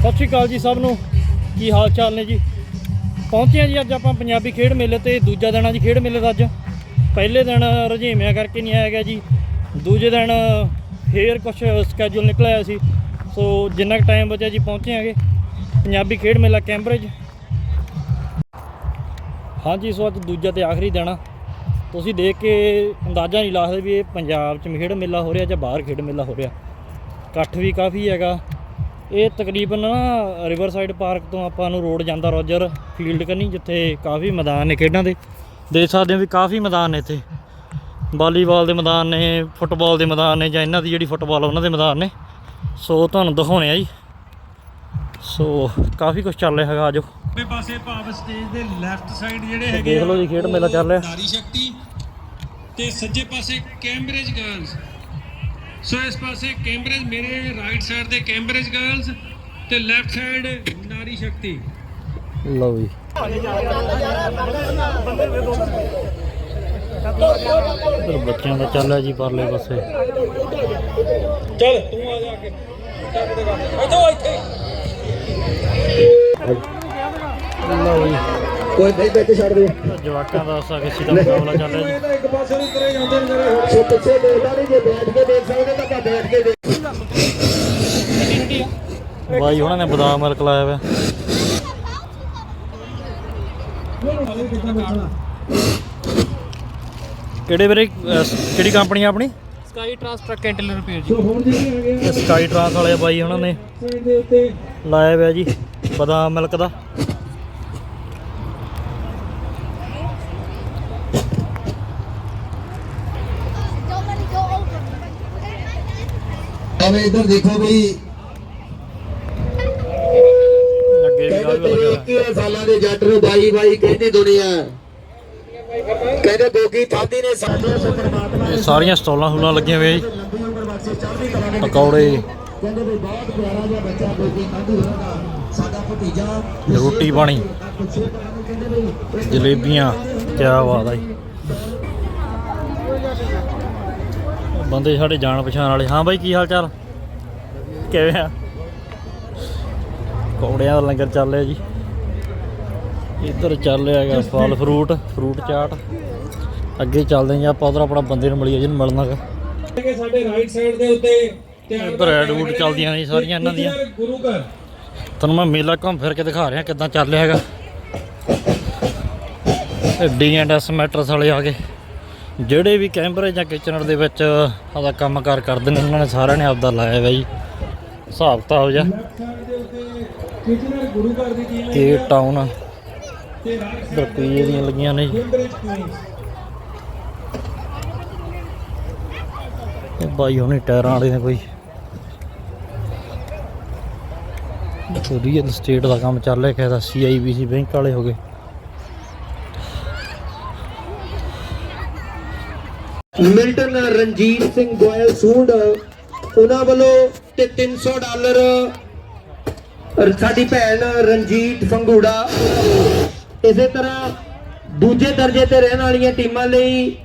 ਸਤਿ ਸ਼੍ਰੀ ਅਕਾਲ ਜੀ ਸਭ ਨੂੰ। ਕੀ ਹਾਲ ਚਾਲ ਨੇ ਜੀ? ਪਹੁੰਚੇ ਹਾਂ ਜੀ ਅੱਜ ਆਪਾਂ ਪੰਜਾਬੀ ਖੇਡ ਮੇਲੇ ਤੇ, ਦੂਜਾ ਦਿਨ ਆ ਜੀ ਖੇਡ ਮੇਲੇ ਦਾ ਅੱਜ। ਪਹਿਲੇ ਦਿਨ ਰੁਝੇਵਿਆਂ ਕਰਕੇ ਨਹੀਂ ਆਇਆ ਗਿਆ ਜੀ। ਦੂਜੇ ਦਿਨ ਫੇਰ ਕੁਝ ਸਕੇਜੂਲ ਨਿਕਲਿਆ ਆਇਆ ਸੀ। ਸੋ ਜਿੰਨਾ ਕੁ ਟਾਈਮ ਬਚਿਆ ਜੀ ਪਹੁੰਚੇ ਆਂਗੇ। ਪੰਜਾਬੀ ਖੇਡ ਮੇਲਾ ਕੈਂਬਰਿਜ। ਹਾਂਜੀ, ਸੋ ਅੱਜ ਦੂਜਾ ਤੇ ਆਖਰੀ ਦਿਨ ਆ। ਤੁਸੀਂ ਦੇਖ ਕੇ ਅੰਦਾਜ਼ਾ ਨਹੀਂ ਲਾ ਸਕਦੇ ਵੀ ਇਹ ਪੰਜਾਬ 'ਚ ਖੇਡ ਮੇਲਾ ਹੋ ਰਿਹਾ ਜਾਂ ਬਾਹਰ ਖੇਡ ਮੇਲਾ ਹੋ ਰਿਹਾ। ਇਕੱਠ ਵੀ ਕਾਫੀ ਹੈਗਾ। ਇਹ ਤਕਰੀਬਨ ਰਿਵਰ ਸਾਈਡ ਪਾਰਕ ਤੋਂ ਆਪਾਂ ਨੂੰ ਰੋਡ ਜਾਂਦਾ ਰੋਜਰ ਫੀਲਡ ਕਰਨੀ ਜਿੱਥੇ ਕਾਫੀ ਮੈਦਾਨ ਨੇ ਖੇਡਾਂ ਦੇ। ਦੇਖ ਸਕਦੇ ਹੋ ਵੀ ਕਾਫੀ ਮੈਦਾਨ ਨੇ ਇੱਥੇ। ਵਾਲੀਬਾਲ ਦੇ ਮੈਦਾਨ ਨੇ ਫੁੱਟਬਾਲ ਦੇ ਮੈਦਾਨ ਨੇ ਜਾਂ ਇਹਨਾਂ ਦੀ ਜਿਹੜੀ ਫੁੱਟਬਾਲ ਉਹਨਾਂ ਦੇ ਮੈਦਾਨ ਨੇ। ਸੋ ਤੁਹਾਨੂੰ ਦਿਖਾਉਣੇ ਆ ਜੀ। ਸੋ ਕਾਫੀ ਕੁਝ ਚੱਲ ਰਿਹਾ ਹੈਗਾ ਆਜੋ ਖੱਬੇ ਪਾਸੇ ਭਾਵ ਸਟੇਜ ਦੇ ਲੈਫਟ ਸਾਈਡ ਜਿਹੜੇ ਹੈਗੇ ਦੇਖ ਲਓ ਜੀ ਖੇਡ ਮੇਲਾ ਚੱਲ ਰਿਹਾ। ਨਾਰੀ ਸ਼ਕਤੀ ਤੇ ਸੱਜੇ ਪਾਸੇ ਕੈਂਬਰਿਜ ਗਰਲਸ ਸੋ ਇਸ ਪਾਸੇ ਕੈਂਬਰਿਜ ਮੇਰੇ ਰਾਈਟ ਸਾਈਡ ਤੇ ਕੈਂਬਰਿਜ ਗਰਲਸ ਤੇ ਲੈਫਟ ਸਾਈਡ ਨਾਰੀ ਸ਼ਕਤੀ। ਲਓ ਜੀ। ਇੱਧਰ ਬੱਚਿਆਂ ਦਾ ਚੱਲ ਰਿਹਾ ਜੀ ਪਰਲੇ ਪਾਸੇ। ਚੱਲ ਤੂੰ ਆ ਜਾ ਕੇ। ਇੱਥੋਂ ਇੱਥੇ। ਲਓ ਜੀ। ਕੋਈ ਨਹੀਂ ਬੈਠੇ ਛੱਡ ਦੇ। ਜਵਾਕਾਂ ਦਾ ਅਸਾ ਕਿਸੇ ਦਾ ਮੁਕਾਬਲਾ ਚੱਲ ਰਿਹਾ ਜੀ। ਇੱਕ ਪਾਸੇ ਨੂੰ ਤੁਰੇ ਜਾਂਦੇ ਨੇ ਮੇਰੇ ਪਿੱਛੇ ਦੇਖਦਾ ਨਹੀਂ ਜੇ ਬੈਠ ਕੇ ਦੇਖ ਸਕਦੇ ਤਾਂ ਆਪਾਂ ਬੈਠ ਕੇ ਦੇਖ। ਬਾਈ ਉਹਨਾਂ ਨੇ ਬਦਾਮ ਮਿਲਕ ਲਾਇਆ ਹੋਇਆ ਕਿਹੜੇ ਵੀਰੇ ਕਿਹੜੀ ਕੰਪਨੀ ਆ ਆਪਣੀ? Sky trans truck and trailer repair ਜੀ। ਸੋ ਹੁਣ ਜਿਹੜੇ ਹੈਗੇ ਇਹ ਸਕਾਈ ਟਰਾਂਸ ਵਾਲੇ ਬਾਈ ਉਹਨਾਂ ਨੇ ਲਾਇਆ ਹੋਇਆ ਜੀ ਬਦਾਮ ਮਿਲਕ ਦਾ। ਆਵੇ ਇੱਧਰ ਦੇਖੋ ਬਈ। 21 ਸਾਲਾਂ ਦੇ ਜੱਟ ਨੂੰ ਬਾਈ ਬਾਈ ਕਹਿੰਦੀ ਦੁਨੀਆ। ਕਹਿੰਦੇ ਗੋਗੀ ਥਾਦੀ ਨੇ ਸਾਡੇ ਸੇ ਪਰਮਾਤਮਾ ਇਹ ਸਾਰੀਆਂ ਸਟਾਲਾਂ ਹੁਲਾਂ ਲੱਗੀਆਂ ਹੋਈਆਂ ਜੀ। ਪਕੌੜੇ। ਕਹਿੰਦੇ ਵੀ ਬਹੁਤ ਪਿਆਰਾ ਜਿਹਾ ਬੱਚਾ ਗੋਗੀ ਥਾਦੀ ਹੋਣਾ ਦਾ ਸਾਡਾ ਭਤੀਜਾ ਰੋਟੀ ਪਾਣੀ। ਜਲੇਬੀਆਂ ਕਿਆ ਬਾਤ ਆ ਜੀ। ਬੰਦੇ ਸਾਡੇ ਜਾਣ ਪਛਾਣ ਵਾਲੇ। ਹਾਂ ਬਾਈ, ਕੀ ਹਾਲ ਚਾਲ ਕਿਵੇਂ ਆ? ਕੌੜਿਆਂ ਦਾ ਲੰਗਰ ਚੱਲ ਰਿਹਾ ਜੀ। ਇੱਧਰ ਚੱਲ ਰਿਹਾ ਹੈਗਾ ਫਲ ਫਰੂਟ ਫਰੂਟ ਚਾਟ। ਅੱਗੇ ਚੱਲਦੇ ਹਾਂ ਜੀ, ਆਪਾਂ ਉਧਰ ਆਪਣਾ ਬੰਦੇ ਨੂੰ ਮਿਲੀਏ, ਜਿਹਨੂੰ ਮਿਲਣਾ ਹੈਗਾ। ਹੈਗੇ ਸਾਡੇ ਰਾਈਟ ਸਾਈਡ ਦੇ ਉੱਤੇ ਧਿਆਨ ਇੱਧਰ ਵੂਡ ਚੱਲਦੀਆਂ ਨੇ ਸਾਰੀਆਂ ਇਹਨਾਂ ਦੀਆਂ। ਗੁਰੂ ਘਰ ਤੁਹਾਨੂੰ ਮੈਂ ਮੇਲਾ ਘੁੰਮ ਫਿਰ ਕੇ ਦਿਖਾ ਰਿਹਾ ਕਿੱਦਾਂ ਚੱਲ ਰਿਹਾ ਹੈਗਾ। ਡੀ ਐਂਡ ਐਸ ਮੈਟਰਸ ਵਾਲੇ ਆ ਗਏ। ਜਿਹੜੇ ਵੀ ਕੈਮਰੇ ਜਾਂ ਕਿਚਨਰ ਦੇ ਵਿੱਚ ਆਪਦਾ ਕੰਮਕਾਰ ਕਰਦੇ ਨੇ, ਉਹਨਾਂ ਨੇ ਸਾਰਿਆਂ ਨੇ ਆਪਦਾ ਲਾਇਆ ਹੋਇਆ ਜੀ। ਹਿਸਾਬ ਕਿਤਾਬ ਜਿਹਾ ਲੈਫਟ ਟਾਊਨ ਤੇ ਦੀਆਂ ਲੱਗੀਆਂ ਨੇ ਜੀ। ਇਹ ਬਾਈ ਹੁਣੇ ਟਾਇਰਾਂ ਵਾਲੇ ਨੇ ਕੋਈ। ਰੀਅਲ ਸਟੇਟ ਦਾ ਕੰਮ ਚੱਲ ਰਿਹਾ ਕਿਹਦਾ ਸੀਆਈਬੀਸੀ ਬੈਂਕ ਵਾਲੇ ਹੋ ਗਏ। ਮਿਲਟਨ ਰਣਜੀਤ ਸਿੰਘ ਗੋਇਲ ਸੂੰਡ, ਉਹਨਾਂ ਵੱਲੋਂ ਤੇ 300 ਡਾਲਰ ਸਾਡੀ ਭੈਣ ਰਣਜੀਤ ਫੰਗੂੜਾ। ਇਸੇ ਤਰ੍ਹਾਂ ਦੂਜੇ ਦਰਜੇ ਤੇ ਰਹਿਣ ਵਾਲੀਆਂ ਟੀਮਾਂ ਲਈ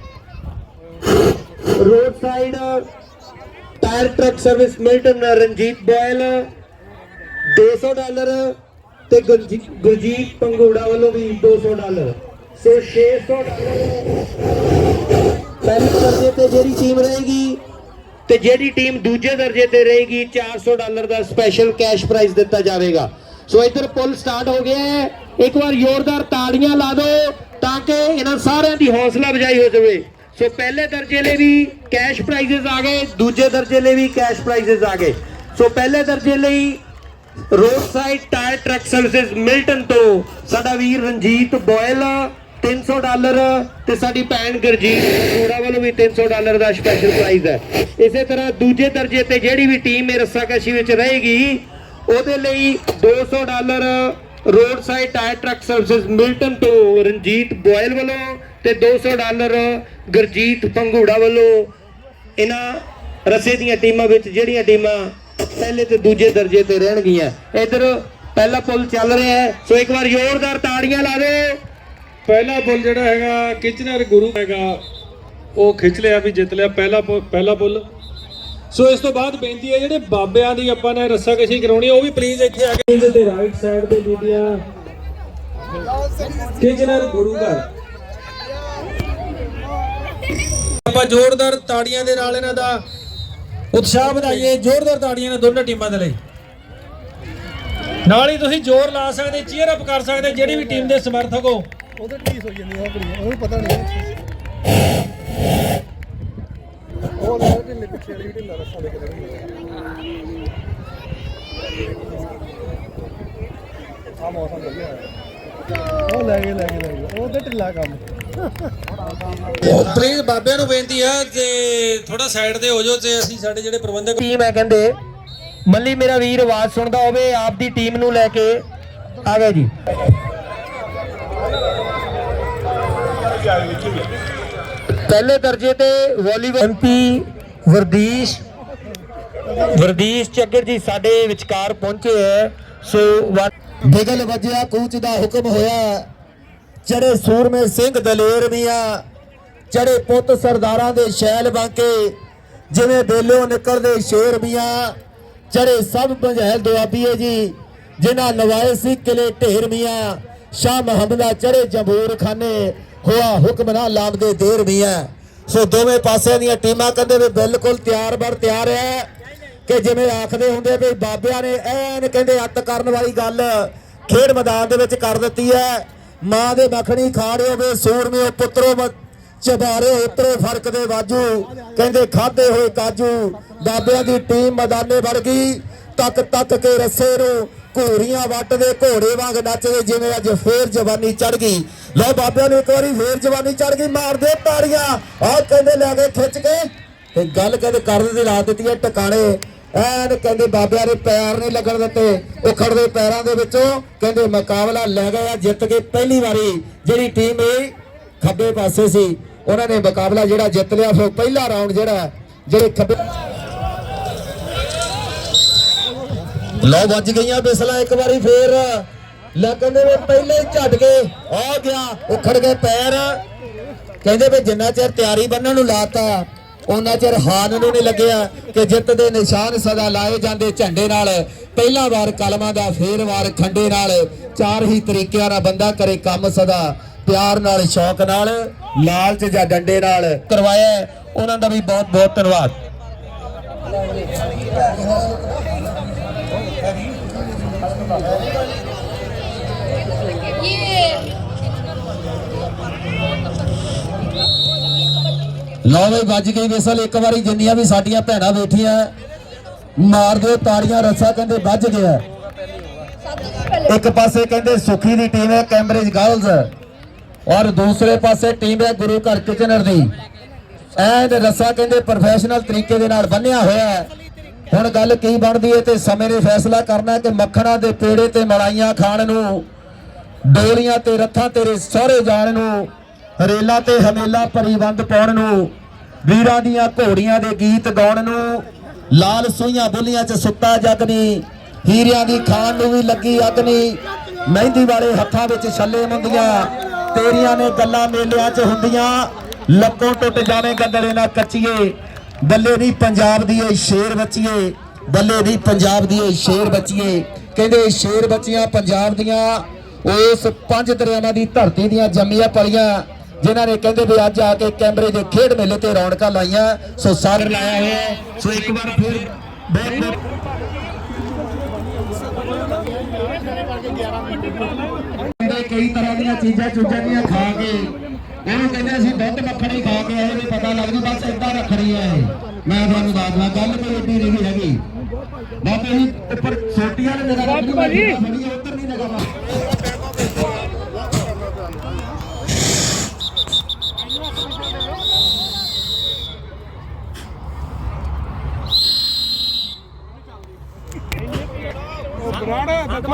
road side tyre truck service Milton Ranjit Goel 200 dollar ਤੇ ਗੁਰਜੀਤ ਪੰਗੋੜਾ ਵੱਲੋਂ ਵੀ 200 ਡਾਲਰ। ਸੋ 600 ਡਾਲਰ ਪਹਿਲੇ ਦਰਜੇ ਤੇ ਜਿਹੜੀ ਟੀਮ ਰਹੇਗੀ, ਤੇ ਜਿਹੜੀ ਟੀਮ ਦੂਜੇ ਦਰਜੇ ਤੇ ਰਹੇਗੀ 400 ਡਾਲਰ ਦਾ ਸਪੈਸ਼ਲ ਕੈਸ਼ ਪ੍ਰਾਈਜ਼ ਦਿੱਤਾ ਜਾਵੇਗਾ। ਸੋ ਇੱਧਰ ਪੁੱਲ ਸਟਾਰਟ ਹੋ ਗਿਆ ਹੈ। ਇੱਕ ਵਾਰ ਜ਼ੋਰਦਾਰ ਤਾੜੀਆਂ ਲਾ ਦਿਓ ਤਾਂ ਕਿ ਇਹਨਾਂ ਸਾਰਿਆਂ ਦੀ ਹੌਸਲਾ ਅਫਜ਼ਾਈ ਹੋ ਜਾਵੇ। ਸੋ ਪਹਿਲੇ ਦਰਜੇ ਲਈ ਵੀ ਕੈਸ਼ ਪ੍ਰਾਈਜ਼ਸ ਆ ਗਏ, ਦੂਜੇ ਦਰਜੇ ਲਈ ਵੀ ਕੈਸ਼ ਪ੍ਰਾਈਜ਼ਸ ਆ ਗਏ। ਸੋ ਪਹਿਲੇ ਦਰਜੇ ਲਈ road side tyre truck services Milton ਤੋਂ ਸਾਡਾ ਵੀਰ ਰਣਜੀਤ ਬੋਇਲ 300 ਡਾਲਰ ਤੇ ਸਾਡੀ ਭੈਣ ਗੁਰਜੀਤ ਕੋੜਾ ਵੱਲੋਂ ਵੀ 300 ਡਾਲਰ ਦਾ ਸਪੈਸ਼ਲ ਪ੍ਰਾਈਜ਼ ਹੈ। ਇਸੇ ਤਰ੍ਹਾਂ ਦੂਜੇ ਦਰਜੇ ਤੇ ਜਿਹੜੀ ਵੀ ਟੀਮ ਇਹ ਰੱਸਾਕਸ਼ੀ ਵਿੱਚ ਰਹੇਗੀ, ਉਹਦੇ ਲਈ 200 dollar road side tyre truck service Milton ਤੋਂ ਰਣਜੀਤ ਬੋਇਲ ਵੱਲੋਂ ਤੇ 200 ਡਾਲਰ ਗੁਰਜੀਤ ਪੰਗੂੜਾ ਵੱਲੋਂ ਇਹਨਾਂ ਰਸੇ ਦੀਆਂ ਟੀਮਾਂ ਵਿੱਚ ਜਿਹੜੀਆਂ ਟੀਮਾਂ ਪਹਿਲੇ ਤੇ ਦੂਜੇ ਦਰਜੇ ਤੇ ਰਹਿਣਗੀਆਂ। ਇਧਰ ਪਹਿਲਾ ਪੁੱਲ ਚੱਲ ਰਿਹਾ ਹੈ, ਸੋ ਇੱਕ ਵਾਰ ਜ਼ੋਰਦਾਰ ਤਾੜੀਆਂ ਲਾ ਦਿਓ। ਪਹਿਲਾ ਪੁੱਲ ਜਿਹੜਾ ਹੈਗਾ ਕਿਚਨਰ ਗੁਰੂ ਹੈਗਾ ਉਹ ਖਿੱਚ ਲਿਆ ਵੀ ਜਿੱਤ ਲਿਆ ਪਹਿਲਾ ਪਹਿਲਾ ਪੁੱਲ। ਸੋ ਇਸ ਤੋਂ ਬਾਅਦ ਬੇਨਤੀ ਹੈ ਜਿਹੜੇ ਬਾਬਿਆਂ ਦੀ ਆਪਾਂ ਨੇ ਰੱਸਾ ਕਸ਼ੀ ਕਰਾਉਣੀ ਉਹ ਵੀ ਪਲੀਜ਼ ਇੱਥੇ ਆ ਕੇ ਤੇ ਰਾਈਟ ਸਾਈਡ ਤੇ ਬੀਬੀਆਂ। ਕਿਜਨਰ ਗੁਰੂ ਘਰ। ਆਪਾਂ ਜ਼ੋਰਦਾਰ ਤਾੜੀਆਂ ਦੇ ਨਾਲ ਇਹਨਾਂ ਦਾ ਉਤਸ਼ਾਹ ਵਧਾਈਏ ਜ਼ੋਰਦਾਰ ਤਾੜੀਆਂ ਨੇ ਦੋਨਾਂ ਟੀਮਾਂ ਦੇ ਲਈ। ਨਾਲ ਹੀ ਤੁਸੀਂ ਜ਼ੋਰ ਲਾ ਸਕਦੇ ਚੀਅਰ ਅਪ ਕਰ ਸਕਦੇ ਜਿਹੜੀ ਵੀ ਟੀਮ ਦੇ ਸਮਰਥਕ ਹੋ। ਉਹਦੇ ਢੀਸ ਹੋਈ ਜਾਂਦੀ ਉਹ ਕੁੜੀ ਉਹਨੂੰ ਪਤਾ ਨਹੀਂ ਉਹ ਲੈ ਢਿੱਲੇ ਪਿੱਛੇ ਵਾਲੀ ਢਿੱਲਾ ਰੱਸਾ ਦੇ ਕੇ ਆ ਮੌਸਮ ਵਧੀਆ ਹੈ ਉਹ ਲੈ ਗਏ ਲੈ ਗਏ ਲੈ ਗਏ। ਉਹ ਤੇ ਢਿੱਲਾ ਕੰਮ। ਪਲੀਜ਼ ਬਾਬਿਆਂ ਨੂੰ ਬੇਨਤੀ ਆ ਕਿ ਥੋੜਾ ਸਾਈਡ ਤੇ ਹੋ ਜਾਓ ਤੇ ਅਸੀਂ ਸਾਡੇ ਜਿਹੜੇ ਪ੍ਰਬੰਧਕ ਟੀਮ ਹੈ ਕਹਿੰਦੇ ਮੱਲੀ ਮੇਰਾ ਵੀਰ ਆਵਾਜ਼ ਸੁਣਦਾ ਹੋਵੇ ਆਪ ਦੀ ਟੀਮ ਨੂੰ ਲੈ ਕੇ ਆ ਗਿਆ ਜੀ। ਪਹਿਲੇ ਦਰਜੇ ਤੇ ਵਾਲੀਬਾਲ ਐਮਪੀ ਵਰਦੀਸ਼। ਵਰਦੀਸ਼ ਚੱਗਰ ਜੀ ਸਾਡੇ ਵਿਚਕਾਰ ਪਹੁੰਚੇ ਹੈ। ਸੋ ਬਿਗਲ ਵੱਜਿਆ ਕੂਚ ਦਾ ਹੁਕਮ ਹੋਇਆ। ਚੜੇ ਸੂਰਮੇ ਸਿੰਘ ਦਲੇਰ ਮੀਆਂ ਚੜੇ ਪੁੱਤ ਸਰਦਾਰਾਂ ਦੇ ਸ਼ੈਲ ਬਾਂਕੇ ਜਿਵੇਂ ਬੇਲਿਓ ਨਿਕਲਦੇ ਸ਼ੇਰ ਮੀਆਂ ਚੜੇ ਸਭ ਪੰਝੈਲ ਦੁਆਬੀਏ ਜੀ ਜਿਨ੍ਹਾਂ ਨਵਾਏ ਸੀ ਕਿਲੇ ਢੇਰ ਮੀਆਂ ਸ਼ਾਹ ਮੁਹੰਮਦਾ ਚੜੇ ਜੰਬੂਰ ਖਾਨੇ ਹੋਆ ਹੁਕਮ ਨਾ ਲਾਮਦੇ ਦੇਰ ਮੀਆਂ ਸੋ ਦੋਵੇਂ ਪਾਸਿਆਂ ਦੀਆਂ ਟੀਮਾਂ ਕਹਿੰਦੇ ਵੀ ਬਿਲਕੁਲ ਤਿਆਰ ਬਰ ਤਿਆਰ ਹੈ ਕਿ ਜਿਵੇਂ ਆਖਦੇ ਹੁੰਦੇ ਵੀ ਬਾਬਿਆਂ ਨੇ ਐਨ ਕਹਿੰਦੇ ਅੱਤ ਕਰਨ ਵਾਲੀ ਗੱਲ ਖੇਡ ਮੈਦਾਨ ਦੇ ਵਿੱਚ ਕਰ ਦਿੱਤੀ ਹੈ। ਮਾਂ ਦੇ ਮੱਖਣੀ ਖਾੜਿਓ ਵੇ ਸੂਰਮਿਓ ਪੁੱਤਰੋ ਮ- ਚਬਾਰੇ ਉਤਰੇ ਫ਼ਰਕ ਦੇ ਵਾਜੂ, ਕਹਿੰਦੇ ਖਾਦੇ ਹੋਏ ਕਾਜੂ, ਬਾਬਿਆਂ ਦੀ ਟੀਮ ਮੈਦਾਨੇ ਵੜ ਗਈ ਤੱਕ ਤੱਕ ਕੇ ਰੱਸੇ ਨੂੰ ਘੋੜੀਆਂ ਵੱਟਦੇ ਘੋੜੇ ਵਾਂਗ ਨੱਚਦੇ ਜਿਵੇਂ ਅੱਜ ਫੇਰ ਜਵਾਨੀ ਚੜ ਗਈ। ਲਓ ਬਾਬਿਆਂ ਨੂੰ ਇੱਕ ਵਾਰੀ ਫੇਰ ਜਵਾਨੀ ਚੜ ਗਈ ਮਾਰਦੇ ਤਾੜੀਆਂ। ਆਹ ਕਹਿੰਦੇ ਲੈ ਕੇ ਖਿੱਚ ਕੇ ਤੇ ਗੱਲ ਕਹਿੰਦੇ ਕਰਨ ਦੀ ਲਾ ਦਿੱਤੀ ਹੈ ਟਿਕਾਣੇ। ਐਨ ਕਹਿੰਦੇ ਬਾਬਿਆਂ ਦੇ ਪੈਰ ਨਹੀਂ ਲੱਗਣ ਦਿੱਤੇ, ਉਖੜਦੇ ਪੈਰਾਂ ਦੇ ਵਿੱਚੋਂ ਕਹਿੰਦੇ ਮੁਕਾਬਲਾ ਲੈ ਗਏ ਆ, ਜਿੱਤ ਕੇ ਪਹਿਲੀ ਵਾਰੀ ਜਿਹੜੀ ਟੀਮ ਇਹ ਖੱਬੇ ਪਾਸੇ ਸੀ, ਉਹਨਾਂ ਨੇ ਮੁਕਾਬਲਾ ਜਿਹੜਾ ਜਿੱਤ ਲਿਆ, ਫਿਰ ਪਹਿਲਾ ਰਾਉਂਡ ਜਿਹੜਾ, ਜਿਹੜੇ ਖੱਬੇ ਲਓ ਵੱਜ ਗਈਆਂ ਬਿਸਲਾ ਇੱਕ ਵਾਰੀ ਫੇਰ। ਲੈ ਕਹਿੰਦੇ ਵੀ ਪਹਿਲੇ ਝਟ ਕੇ ਆ ਗਿਆ, ਉਖੜ ਗਏ ਪੈਰ। ਕਹਿੰਦੇ ਵੀ ਜਿੰਨਾ ਚਿਰ ਤਿਆਰੀ ਬੰਨਣ ਨੂੰ ਲਾਤਾ ਉਹਨਾਂ ਚਿਰ ਹਾਨ ਨੂੰ ਨਹੀਂ ਲੱਗਿਆ ਕਿ ਜਿੱਤ ਦੇ ਨਿਸ਼ਾਨ ਸਦਾ ਲਾਏ ਜਾਂਦੇ ਝੰਡੇ ਨਾਲ। ਪਹਿਲਾ ਵਾਰ ਕਲਮਾਂ ਦਾ, ਫੇਰ ਵਾਰ ਖੰਡੇ ਨਾਲ। ਚਾਰ ਹੀ ਤਰੀਕਿਆਂ ਨਾਲ ਬੰਦਾ ਕਰੇ ਕੰਮ ਸਦਾ, ਪਿਆਰ ਨਾਲ, ਸ਼ੌਕ ਨਾਲ, ਲਾਲਚ ਜਾਂ ਡੰਡੇ ਨਾਲ ਕਰਵਾਇਆ। ਉਹਨਾਂ ਦਾ ਵੀ ਬਹੁਤ ਬਹੁਤ ਧੰਨਵਾਦ। ਲਓ ਵੀ ਵੱਜ ਗਈ ਵਿਸਲ ਇੱਕ ਵਾਰੀ ਜਿੰਨੀਆਂ ਵੀ ਸਾਡੀਆਂ ਭੈਣਾਂ ਬੈਠੀਆਂ, ਮਾਰ ਦਿਓ, ਤਾੜੀਆਂ, ਰੱਸਾ ਕਹਿੰਦੇ ਵੱਜ ਗਿਆ। ਇੱਕ ਪਾਸੇ ਕਹਿੰਦੇ ਸੁਖੀ ਦੀ ਟੀਮ ਹੈ ਕੈਂਬਰਿਜ ਗਰਲਜ਼ ਔਰ ਦੂਸਰੇ ਪਾਸੇ ਟੀਮ ਹੈ ਗੁਰੂ ਘਰ ਕਿਚਨਰ ਦੀ। ਐਂਡ ਰੱਸਾ ਕਹਿੰਦੇ ਪ੍ਰੋਫੈਸ਼ਨਲ ਤਰੀਕੇ ਦੇ ਨਾਲ ਬੰਨਿਆ ਹੋਇਆ ਹੈ। ਹੁਣ ਗੱਲ ਕੀ ਬਣਦੀ ਹੈ ਤੇ ਸਮੇਂ ਨੇ ਫੈਸਲਾ ਕਰਨਾ ਕਿ ਮੱਖਣਾ ਦੇ ਪੇੜੇ ਤੇ ਮਲਾਈਆਂ ਖਾਣ ਨੂੰ ਡੋਲੀਆਂ ਤੇ ਰੱਥਾਂ ਤੇਰੇ ਸਹੁਰੇ ਜਾਣ ਨੂੰ ਰੇਲਾਂ ਤੇ ਹਮੇਲਾ ਭਰੀਬੰਦ ਪਾਉਣ ਨੂੰ, ਵੀਰਾਂ ਦੀਆਂ ਘੋੜੀਆਂ ਦੇ ਗੀਤ ਗਾਉਣ ਨੂੰ, ਲਾਲ ਸੂਈਆਂ ਬੋਲੀਆਂ 'ਚ ਸੁੱਤਾ ਜਗ ਨਹੀਂ ਹੀਰਿਆਂ ਦੀ ਖਾਨ ਨੂੰ ਵੀ ਲੱਗੀ ਅੱਗ ਨਹੀਂ ਮਹਿੰਦੀ ਵਾਲੇ ਹੱਥਾਂ ਵਿੱਚ ਛੱਲੇ ਮੁੰਦੀਆਂ, ਤੇਰੀਆਂ ਨੇ ਗੱਲਾਂ ਮੇਲਿਆਂ 'ਚ ਹੁੰਦੀਆਂ, ਲੱਕੋਂ ਟੁੱਟ ਜਾਵੇ ਗੱਦੜੇ ਨਾਲ ਕੱਚੀਏ, ਬੱਲੇ ਦੀ ਪੰਜਾਬ ਦੀ ਏ ਸ਼ੇਰ ਬੱਚੀਏ, ਬੱਲੇ ਦੀ ਪੰਜਾਬ ਦੀ ਏ ਸ਼ੇਰ ਬੱਚੀਏ, ਕਹਿੰਦੇ ਸ਼ੇਰ ਬੱਚੀਆਂ ਪੰਜਾਬ ਦੀਆਂ, ਉਸ ਪੰਜ ਦਰਿਆਵਾਂ ਦੀ ਧਰਤੀ ਦੀਆਂ ਜੰਮੀਆਂ ਪਲੀਆਂ ਜਿਨ੍ਹਾਂ ਨੇ ਕਹਿੰਦੇ ਵੀ ਅੱਜ ਆ ਕੇ ਕੈਮਰੇ ਦੇ ਖੇਡ ਮੇਲੇ ਤੇ ਰੌਣਕਾਂ ਲਾਈਆਂ ਸੋ ਸਾਰੇ ਲਾਇਆ ਹੋਇਆ ਹੈ। ਸੋ ਇੱਕ ਵਾਰ ਫਿਰ ਬਹੁਤ ਬਹੁਤ ਕਈ ਤਰ੍ਹਾਂ ਦੀਆਂ ਚੀਜ਼ਾਂ ਚੂਜ਼ਾਂ ਦੀਆਂ ਖਾ ਕੇ ਇਹਨੂੰ ਕਹਿੰਦੇ ਅਸੀਂ ਦੁੱਧ ਮੱਖਣੀ ਖਾ ਕੇ ਆਏ ਵੀ ਪਤਾ ਲੱਗ ਜੂ ਬਸ ਏਦਾਂ ਰੱਖਣੀ ਹੈ। ਮੈਂ ਤੁਹਾਨੂੰ ਦੱਸਦਾ ਗੱਲ ਕੋਈ ਏਡੀ ਨਹੀਂ ਹੈਗੀ ਜੀ ਉੱਪਰ ਛੋਟੀਆਂ ਨੇ ਰੱਖਣੀ ਭਾਜੀ ਉੱਤਰ ਨਹੀਂ ਨਿਗਾਹ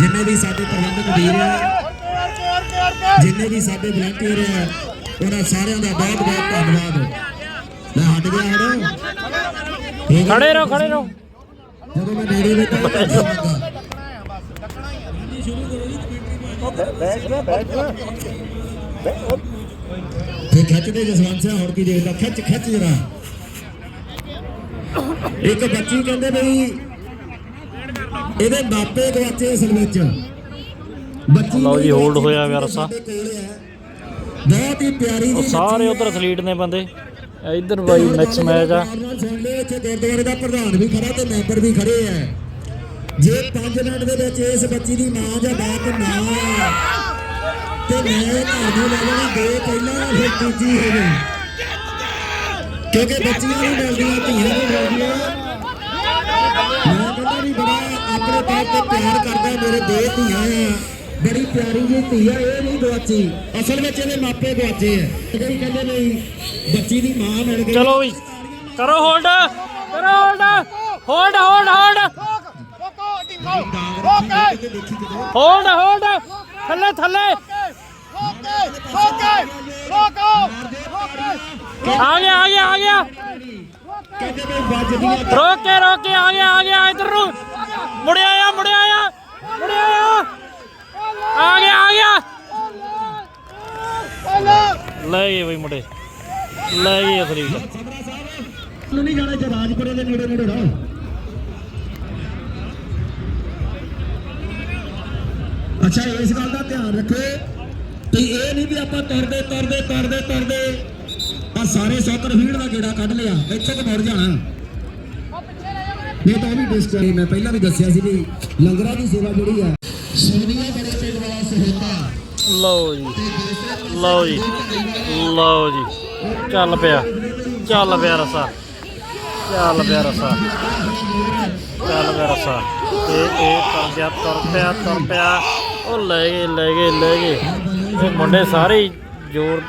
ਜਿੰਨੇ ਵੀ ਸਾਡੇ ਪ੍ਰਬੰਧਕ ਵੀਰ ਆ ਜਿੰਨੇ ਵੀ ਸਾਡੇ ਵਲੰਟੀਅਰ ਆ ਉਹਨਾਂ ਸਾਰਿਆਂ ਦਾ ਬਹੁਤ ਬਹੁਤ ਧੰਨਵਾਦ। ਮੈਂ ਹਟ ਗਿਆ ਹੁਣ ਖੜੇ ਰਹੋ ਖੜੇ ਰਹੋ। ਜਦੋਂ ਮੈਂ ਨੇੜੇ ਵੇਖਿਆ ਤਾਂ ਅੱਛਾ ਲੱਗਾ ਫੇ ਖਿੱਚਦੇ ਜਸਵੰਤ ਸਿੰਘ ਹੁਣ ਕੀ ਦੇਖਦਾ? ਖਿੱਚ ਖਿੱਚ ਜਰਾ। ਇੱਕ ਬੱਚੀ ਕਹਿੰਦੇ ਬਈ ਇਹਦੇ ਬਾਪੇ ਗਵਾਚੇ ਅਸਲ ਵਿੱਚ ਬੱਚੀ ਲਓ ਜੀ, hold ਹੋਇਆ ਹੋਇਆ ਰੱਸਾ। ਬਹੁਤ ਹੀ ਪਿਆਰੀ ਜਿਹੀ ਸਾਰੇ ਉਧਰ ਐਥਲੀਟ ਨੇ ਬੰਦੇ। ਇੱਧਰ ਬਾਈ ਮਿਕਸ ਮੈਚ ਆ। ਨਾਲ ਨਾਲ ਸੁਣ ਲਿਓ ਇੱਥੇ ਗੁਰਦੁਆਰੇ ਦਾ ਪ੍ਰਧਾਨ ਵੀ ਖੜਾ ਤੇ ਮੈਂਬਰ ਵੀ ਖੜੇ ਆ। ਜੇ 5 ਮਿੰਟ ਦੇ ਵਿੱਚ ਇਸ ਬੱਚੀ ਦੀ ਮਾਂ ਜਾਂ ਬਾਪ ਨਾ ਆਇਆ ਤੇ ਮੈਂ ਘਰ ਨੂੰ ਲੈ ਜਾਣੀ ਦੋ ਪਹਿਲਾਂ ਫਿਰ ਤੀਜੀ ਹੋਵੇ। ਕਿਉਂਕਿ ਬੱਚੀਆਂ ਨੂੰ ਮਿਲਦੀਆਂ ਧੀਆਂ ਨੂੰ ਮਿਲਦੀਆਂ। ਪਿਆਰ ਕਰਦਾ ਮੇਰੇ ਦੋ ਧੀਆਂ ਆ ਬੜੀ ਪਿਆਰੀ ਜਿਹੀ ਧੀ ਆ ਇਹ ਨਹੀਂ ਗਵਾਚੀ ਅਸਲ ਵਿੱਚ ਇਹਦੇ ਮਾਪੇ ਗਵਾਚੇ ਆ ਕਈ ਕਹਿੰਦੇ ਨਹੀਂ ਬੱਚੀ ਦੀ ਮਾਂ ਮਿਲ ਗਈ ਚਲੋ ਵੀ। ਕਰੋ ਹੋਲਡ ਕਰੋ hold hold hold hold hold hold ਥੱਲੇ ਥੱਲੇ। ਆ ਗਿਆ ਆ ਗਿਆ ਆ ਗਿਆ। ਕਹਿੰਦੇ ਵੀ ਵੱਜਦੀਆਂ ਰੋਕ ਕੇ ਰੋਕ ਕੇ ਆ ਗਿਆ ਆ ਗਿਆ ਇਧਰ ਨੂੰ ਮੁੜਿਆ ਆ ਮੁੜਿਆ ਆ ਮੁੜਿਆ ਆ ਆ ਗਿਆ ਆ ਗਿਆ ਲੈ ਗਏ ਬਈ ਮੁੰਡੇ। ਲੈ ਗਏ ਅਥਲੀਟ ਨੂੰ ਨਹੀਂ ਜਾਣਾ ਜੇ ਰਾਜਪੁਰੇ ਦੇ ਨੇੜੇ ਨੇੜੇ ਰਹੋ। ਅੱਛਾ, ਇਸ ਗੱਲ ਦਾ ਧਿਆਨ ਰੱਖੋ ਤੇ ਇਹ ਨਹੀਂ ਵੀ ਆਪਾਂ ਤੁਰਦੇ ਤੁਰਦੇ ਤੁਰਦੇ ਤੁਰਦੇ ਆ ਸਾਰੇ ਸੌਕਰ ਫੀਲਡ ਦਾ ਗੇੜਾ ਕੱਢ ਲਿਆ, ਇੱਥੇ ਤੇ ਮੁੜ ਜਾਣਾ। ਨਹੀਂ ਤਾਂ ਉਹ ਵੀ ਡਿਸਟਰੀ ਮੈਂ ਪਹਿਲਾਂ ਵੀ ਦੱਸਿਆ ਸੀ ਵੀ ਲੰਗਰਾਂ ਦੀ ਸੇਵਾ ਜਿਹੜੀ ਆ ਸੋਨੀਆ ਬੜੇ ਪਿੰਡ ਵਾਲਾ ਸਹੋਤਾ ਲਓ ਜੀ। ਲਓ ਜੀ। ਲਓ ਜੀ। ਚੱਲ ਪਿਆ। ਚੱਲ ਪਿਆ ਰਸਾ। ਚੱਲ ਪਿਆ ਰਸਾ। ਚੱਲ ਪਿਆ ਰਸਾ। ਇਹ ਇਹ ਤੁਰ ਗਿਆ, ਤੁਰ ਪਿਆ ਤੁਰ ਪਿਆ। ਉਹ ਲੈ ਗਏ ਲੈ ਗਏ ਲੈ ਗਏ। ਇਹ ਮੁੰਡੇ ਸਾਰੇ ਜ਼ੋਰ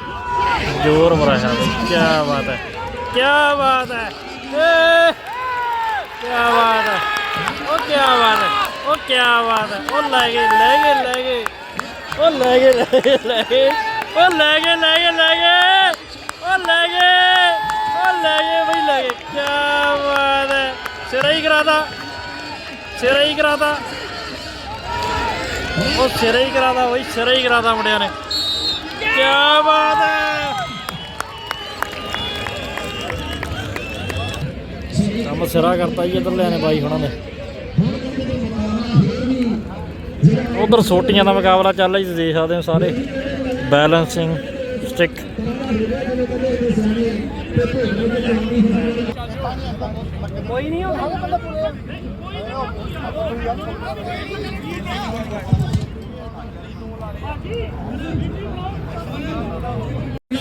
ਜ਼ੋਰ ਮਰਾਇਆ ਬਈ ਕੀ ਬਾਤ ਹੈ। ਕੀ ਬਾਤ ਹੈ। ਕੀ ਬਾਤ ਹੈ। ਉਹ ਕੀ ਬਾਤ ਹੈ। ਉਹ ਕੀ ਬਾਤ ਹੈ। ਉਹ ਲੈ ਗਏ ਲੈ ਗਏ ਲੈ ਗਏ। ਉਹ ਲੈ ਗਏ ਲੈ ਗਏ ਲੈ ਗਏ। ਉਹ ਲੈ ਗਏ ਲੈ ਗਏ ਲੈ ਗਏ। ਉਹ ਲੈ ਗਏ ਉਹ ਲੈ ਗਏ ਬਈ, ਲੈ ਗਏ। ਕੀ ਬਾਤ ਹੈ। ਸਿਰਾ ਹੀ ਕਰਾਦਾ ਸਿਰਾ ਹੀ ਕਰਾਦਾ ਉਹ ਸਿਰਾ ਹੀ ਕਰਾਦਾ ਬਈ, ਸਿਰਾ ਹੀ ਕਰਾਦਾ ਮੁੰਡਿਆਂ ਨੇ। ਕੀ ਬਾਤ ਹੈ। ਕੰਮ ਸਿਰਾ ਕਰਤਾ ਜੀ, ਇਧਰ ਲਿਆਣੇ ਬਾਈ ਹੁਣਾਂ ਨੇ। ਉਧਰ ਸੋਟੀਆਂ ਦਾ ਮੁਕਾਬਲਾ ਚੱਲ ਰਿਹਾ ਜੀ ਦੇਖ ਸਕਦੇ ਹੋ ਸਾਰੇ। ਬੈਲੈਂਸਿੰਗ ਸਟਿਕ ਕੋਈ ਨਹੀਂ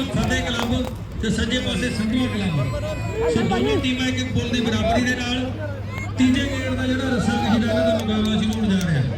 ਫਤਿਹ ਕਲੱਬ ਤੇ ਸੱਜੇ ਪਾਸੇ ਸੰਧਵਾ ਕਲੱਬ। ਸੋ ਦੋਵੇਂ ਟੀਮਾਂ ਇੱਕ ਪੁੱਲ ਦੀ ਬਰਾਬਰੀ ਦੇ ਨਾਲ। ਤੀਜੇ ਗੇੜ ਦਾ ਜਿਹੜਾ ਰੱਸਾ ਕਸ਼ੀਦਾ ਦਾ ਮੁਕਾਬਲਾ ਸ਼ੁਰੂ ਹੋਣ ਜਾ ਰਿਹਾ। ਹੈ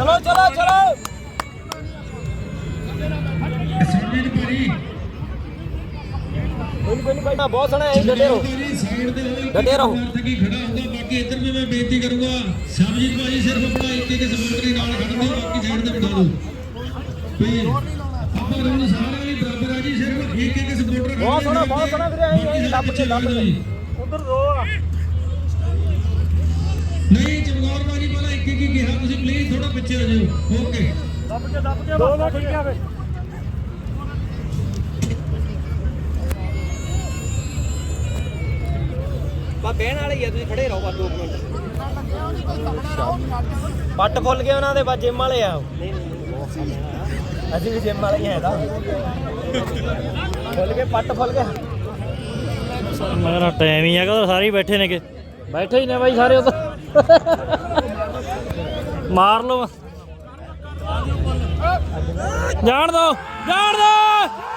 ਚਲੋ ਚਲੋ ਚਲੋ। ਸਾਹਮਣੇ ਨੂੰ ਭਾਰੀ ਕੋਈ ਕੋਈ ਭਾਈ ਬਹੁਤ ਸੋਹਣਾ ਹੈ ਡੱਡੇ ਰਹੋ। ਸਾਈਡ ਤੇ ਹੋਈ ਡਟੇ ਰਹੋ। ਕੀ ਖੜਾ ਹੋਊਗਾ ਬਾਕੀ ਇੱਧਰ ਵੀ ਮੈਂ ਬੇਨਤੀ ਕਰੂੰਗਾ ਸਰਬਜੀਤ ਭਾਜੀ ਸਿਰਫ ਆਪਣਾ ਇੱਕ ਇੱਕ ਸਪੋਰਟਰੀ ਨਾਲ ਖੜਨ ਦਿਓ ਬਾਕੀ ਸਾਈਡ ਤੇ ਬਿਠਾ ਦਿਓ ਵੀ ਆਪਾਂ ਰੂਲ ਸਾਰਿਆਂ ਲਈ ਬਰਾਬਰ ਆ ਜੀ ਸਿਰਫ ਇੱਕ ਇੱਕ ਸਪੋਰਟਰ ਬਹੁਤ ਸੋਹਣਾ ਬਹੁਤ ਸੋਹਣਾ ਵੀਰੇ ਐਂ ਲੱਭ ਕੇ ਲੱਭ ਕੇ। ਉਧਰ ਦੋ ਨਹੀਂ ਚਮਗੌਰ ਭਾਜੀ ਪਹਿਲਾਂ ਇੱਕ ਇੱਕ ਹੀ ਕਿਹਾ ਤੁਸੀਂ ਪਲੀਜ਼ ਥੋੜਾ ਪਿੱਛੇ ਹੋ ਜਾਓ। ਓਕੇ ਲੱਭ ਕੇ ਲੱਭ ਕੇ ਦੋ ਨਾ ਠੀਕ ਆ ਵੇ ਬਾ ਬਹਿਣ ਵਾਲੇ ਹੀ ਆ ਤੁਸੀਂ ਖੜੇ ਰਹੋ ਬਸ 2 ਮਿੰਟ। ਪੱਟ ਫੁੱਲ ਗਏ ਉਹਨਾਂ ਦੇ ਬਾ ਜਿਮ ਵਾਲੇ ਆ। ਨਹੀਂ ਨਹੀਂ ਅਸੀਂ ਵੀ ਜਿਮ ਵਾਲੇ ਹੀ ਹੈ ਤਾਂ ਫੁੱਲ ਗਏ ਪੱਟ ਫੁੱਲ ਗਏ। ਮੇਰਾ ਟਾਈਮ ਹੀ ਹੈਗਾ ਸਾਰੇ ਹੀ ਬੈਠੇ ਨੇਗੇ। ਬੈਠੇ ਹੀ ਨੇ ਬਾਈ ਸਾਰੇ ਉਹ ਮਾਰ ਲਓ। ਜਾਣ ਦੋ ਜਾਣ ਦੋ।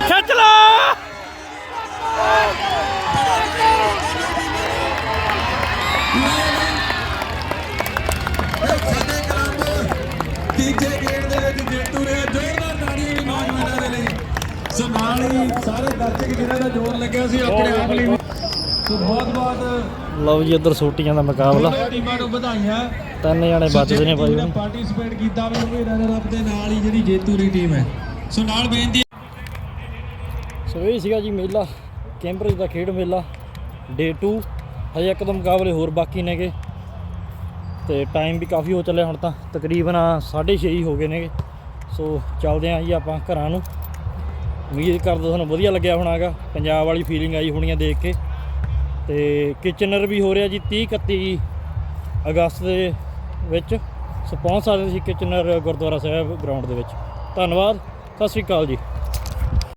ਖਿੱਚ ਲਾ। ਫਤਿਹ ਕਲੱਬ ਤੀਜੇ ਗੇੜ ਦੇ ਵਿੱਚ ਜੇਤੂ ਰਿਹਾ ਜ਼ੋਰਦਾਰ ਤਾੜੀਆਂ ਜੀ ਨੌਜਵਾਨਾਂ ਦੇ ਲਈ ਸੋ ਨਾਲ ਹੀ ਸਾਰੇ ਦਰਸ਼ਕ ਜਿਨ੍ਹਾਂ ਦਾ ਜ਼ੋਰ ਲੱਗਿਆ ਸੀ ਆਪਣੇ ਆਪ ਲਈ ਸੋ ਬਹੁਤ ਬਹੁਤ ਲਓ ਜੀ ਇੱਧਰ ਸੋਟੀਆਂ ਦਾ ਮੁਕਾਬਲਾ। ਟੀਮਾਂ ਨੂੰ ਵਧਾਈਆਂ। ਤਿੰਨ ਜਣੇ ਬਚਦੇ ਨੇ ਹੁਣ। ਪਾਰਟਿਸਿਪੇਟ ਕੀਤਾ ਵੀ ਉਹਨੇ ਰਨਰ ਅਪ ਦੇ ਨਾਲ ਹੀ ਜਿਹੜੀ ਜੇਤੂ ਦੀ ਟੀਮ ਹੈ। ਸੋ ਨਾਲ ਬੇਨਤੀ ਸੋ ਇਹ ਸੀਗਾ ਜੀ ਮੇਲਾ ਕੈਂਬਰਿਜ ਦਾ ਖੇਡ ਮੇਲਾ ਡੇ 2 ਹਜੇ ਇੱਕ ਦੋ ਮੁਕਾਬਲੇ ਹੋਰ ਬਾਕੀ ਨੇਗੇ। ਤੇ ਟਾਈਮ ਵੀ ਕਾਫੀ ਹੋ ਚੱਲਿਆ ਹੁਣ ਤਾਂ। ਤਕਰੀਬਨ 6:30 ਹੀ ਹੋ ਗਏ ਨੇਗੇ। ਸੋ ਚੱਲਦੇ ਆਂ ਜੀ ਆਪਾਂ ਘਰਾਂ ਨੂੰ। ਉਮੀਦ ਕਰਦਾ ਤੁਹਾਨੂੰ ਵਧੀਆ ਲੱਗਿਆ ਹੋਣਾਗਾ। ਪੰਜਾਬ ਵਾਲੀ ਫੀਲਿੰਗ ਆਈ ਹੋਣੀ ਆ ਦੇਖ ਕੇ। ਤੇ ਕਿਚਨਰ ਵੀ ਹੋ ਰਿਹਾ ਜੀ 30 31 ਅਗਸਤ ਦੇ ਵਿੱਚ ਸੋ ਪਹੁੰਚ ਸਕਦੇ ਸੀ ਕਿਚਨਰ ਗੁਰਦੁਆਰਾ ਸਾਹਿਬ ਗਰਾਊਂਡ ਦੇ ਵਿੱਚ। ਧੰਨਵਾਦ, ਸਤਿ ਸ਼੍ਰੀ ਅਕਾਲ ਜੀ।